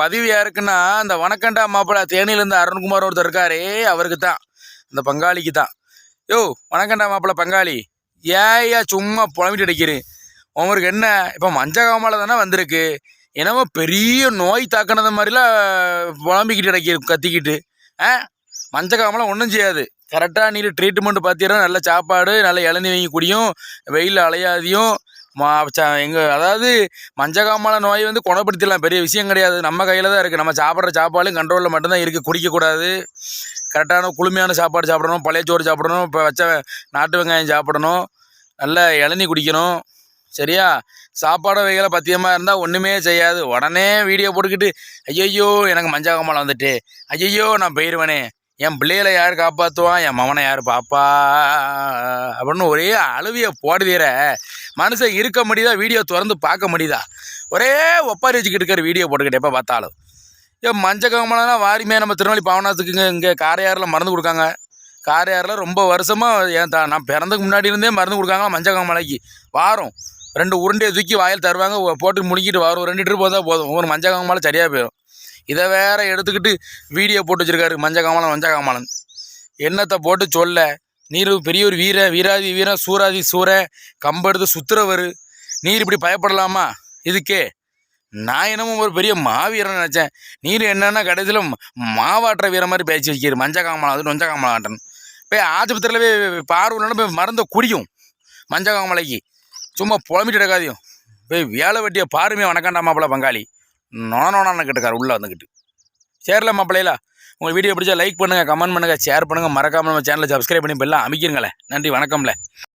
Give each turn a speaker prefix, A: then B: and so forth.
A: பதிவு யாருக்குன்னா அந்த வணக்கண்டா மாப்பிள்ள தேனியிலேருந்து அருண்குமார் ஒருத்தர் இருக்காரே. அவருக்கு தான் இந்த பங்காளிக்கு தான் யோ வணக்கண்டா மாப்பிள்ள பங்காளி. ஏயா சும்மா புலம்பிட்டு அடிக்கிறேன் உங்களுக்கு என்ன இப்போ மஞ்சகாமலை தானே வந்திருக்கு. என்னமோ பெரிய நோய் தாக்கினது மாதிரிலாம் புலம்பிக்கிட்டு அடைக்கிற கத்திக்கிட்டு. ஆ? மஞ்சக்காமலை ஒன்றும் செய்யாது. கரெக்டாக நீர் ட்ரீட்மெண்ட் பார்த்தீங்கன்னா நல்ல சாப்பாடு நல்ல இளநி வாங்கி குடியும் வெயில் அலையாதியும் எங்கள் அதாவது மஞ்சக்காமலை நோய் வந்து குணப்படுத்திடலாம். பெரிய விஷயம் கிடையாது. நம்ம கையில் தான் இருக்குது நம்ம சாப்பிட்ற சாப்பாடும் கண்ட்ரோலில் மட்டும்தான் இருக்குது குடிக்கக்கூடாது. கரெக்டான குளுமையான சாப்பாடு சாப்பிடணும். பழைய சோறு சாப்பிடணும். இப்போ வச்ச நாட்டு வெங்காயம் சாப்பிடணும். நல்ல இளநி குடிக்கணும். சரியா? சாப்பாடு வகைகளை பத்தியமாக இருந்தால் ஒன்றுமே செய்யாது. உடனே வீடியோ போட்டுக்கிட்டு ஐயையோ எனக்கு மஞ்சள் காமாலை வந்துட்டு. ஐயையோ நான் போயிடுவேனே என் பிள்ளைகளை யார் காப்பாற்றுவான் என் மவனை யார் பாப்பா? அப்படின்னு ஒரே அழுவிய போடுதீர. மனுஷன் இருக்க முடியுதா? வீடியோ திறந்து பார்க்க முடியுதா? ஒரே ஒப்பாரி வச்சுக்கிட்டு இருக்கிற வீடியோ போட்டுக்கிட்டு எப்போ பார்த்தாலும். ஏன் மஞ்சள் காமலாம் வாரிமே நம்ம திருநெல்வேலி பாவனாத்துக்கு இங்கே இங்கே காரையாறில் மருந்து கொடுக்காங்க. காரையாறில் ரொம்ப வருஷமாக ஏன் தா நான் பிறந்ததுக்கு முன்னாடி இருந்தே மருந்து கொடுக்காங்களா மஞ்சள் காமலைக்கு வாரம். ரெண்டு உருண்டையை தூக்கி வாயில் தருவாங்க. போட்டு முடிக்கிட்டு வரும். ரெண்டு ட்ரிப் போதா போதும். ஒரு மஞ்சள் காமலை சரியாக போயிடும் இதை வேற எடுத்துக்கிட்டு வீடியோ போட்டு வச்சிருக்காரு மஞ்சள் காமலம் மஞ்சள் காமலன் என்னத்தை போட்டு சொல்ல? நீர் பெரிய ஒரு வீர வீராதி வீரன் சூராதி சூர கம்பெடுத்து சுத்துறவர் நீர் இப்படி பயப்படலாமா? இதுக்கே. நான் என்னமோ ஒரு பெரிய மாவீரன் நினச்சேன். நீர் என்னன்னா கடைசியில் மாவாட்டுற வீர மாதிரி பேச்சு வைக்கிற மஞ்சள் காமலா அது நொஞ்ச காமலாட்டன் போய் ஆஸ்பத்திரியில் போய் பார்வையில்லைன்னா போய் மருந்தை குடியும் மஞ்சள் காமலைக்கு சும்மா புலம்பிட்டு கிடக்காதையும் போய் வேலை வெட்டிய பாருமே வணக்கண்டா மாப்பிள்ள பங்காளி. நொன நொனான்னு கிட்டக்கார் உள்ளே வந்துக்கிட்டு சேரல மாப்பிள்ளையில உங்கள் வீடியோ பிடிச்சா லைக் பண்ணுங்கள் கமெண்ட் பண்ணுங்கள் ஷேர் பண்ணுங்கள் மறக்காமல் நம்ம சேனலை சப்ஸ்கிரைப் பண்ணி பெல்லாம் அமைக்கிறங்களே நன்றி வணக்கம்ல.